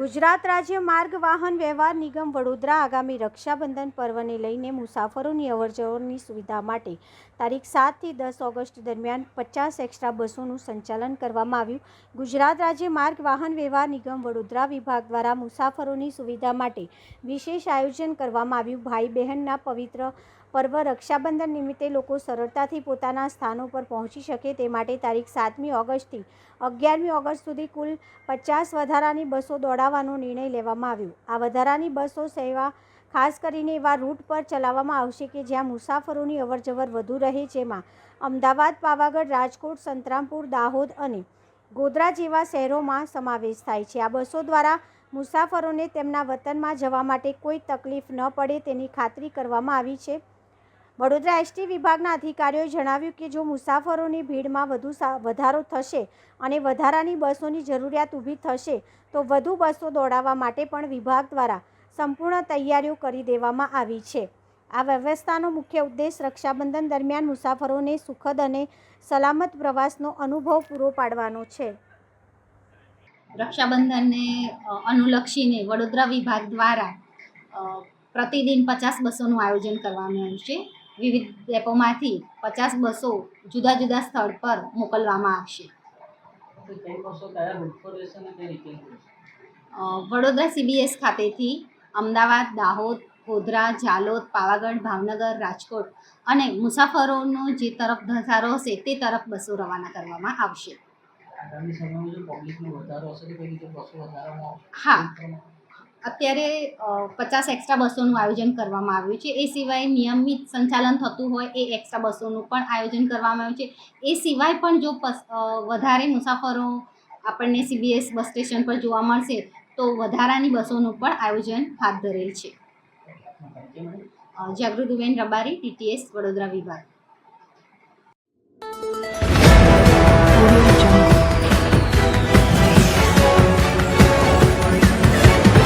ગુજરાત રાજ્ય માર્ગ વાહન વ્યવહાર નિગમ વડોદરા આગામી રક્ષાબંધન પર્વને લઈને મુસાફરોની અવરજવરની સુવિધા માટે તારીખ સાતથી દસ ઓગસ્ટ દરમિયાન પચાસ એક્સ્ટ્રા બસોનું સંચાલન કરવામાં આવ્યું. ગુજરાત રાજ્ય માર્ગ વાહન વ્યવહાર નિગમ વડોદરા વિભાગ દ્વારા મુસાફરોની સુવિધા માટે વિશેષ આયોજન કરવામાં આવ્યું. ભાઈ બહેનના પવિત્ર પર્વ રક્ષાબંધન નિમિત્તે લોકો સરળતાથી પોતાના સ્થાનો પર પહોંચી શકે તે માટે તારીખ સાતમી ઓગસ્ટથી અગિયારમી ઓગસ્ટ સુધી કુલ પચાસ વધારાની બસો દોડાવવાનો નિર્ણય લેવામાં આવ્યો. આ વધારાની બસો સેવા ખાસ કરીને એવા રૂટ પર ચલાવવામાં આવશે કે જ્યાં મુસાફરોની અવરજવર વધુ રહે, જેમાં અમદાવાદ, પાવાગઢ, રાજકોટ, સંતરામપુર, દાહોદ અને ગોધરા જેવા શહેરોમાં સમાવેશ થાય છે. આ બસો દ્વારા મુસાફરોને તેમના વતનમાં જવા માટે કોઈ તકલીફ ન પડે તેની ખાતરી કરવામાં આવી છે. વડોદરા એસટી વિભાગના અધિકારીઓએ જણાવ્યું કે જો મુસાફરોની ભીડમાં વધુ વધારો થશે અને વધારાની બસોની જરૂરિયાત ઊભી થશે, તો વધુ બસો દોડાવવા માટે પણ વિભાગ દ્વારા સંપૂર્ણ તૈયારીઓ કરી દેવામાં આવી છે. આ વ્યવસ્થાનો મુખ્ય ઉદ્દેશ રક્ષાબંધન દરમિયાન મુસાફરોને સુખદ અને સલામત પ્રવાસનો અનુભવ પૂરો પાડવાનો છે. રક્ષાબંધનને અનુલક્ષીને વડોદરા વિભાગ દ્વારા પ્રતિદિન પચાસ બસોનું આયોજન કરવામાં આવ્યું છે. વિવિધ ડેપોમાંથી પચાસ બસો જુદા જુદા સ્થળ પર મોકલવામાં આવશે. વડોદરા સીબીએસ ખાતેથી અમદાવાદ દાહોદ ગોધરા જાલોદ પાવાગઢ ભાવનગર રાજકોટ અને મુસાફરોનો જે તરફ ધસારો હશે તે તરફ બસો રવાના કરવામાં આવશે. હા. અત્યારે પચાસ એક્સ્ટ્રા બસોનું આયોજન કરવામાં આવ્યું છે. એ સિવાય નિયમિત સંચાલન થતું હોય એ એક્સ્ટ્રા બસોનું પણ આયોજન કરવામાં આવ્યું છે. એ સિવાય પણ જો વધારે મુસાફરો આપણને સીબીએસ બસ સ્ટેશન પર જોવા મળશે, તો વધારાની બસોનું પણ આયોજન હાથ ધરેલ છે. જાગૃતિબેન રબારી ટીટીએસ વડોદરા વિભાગ.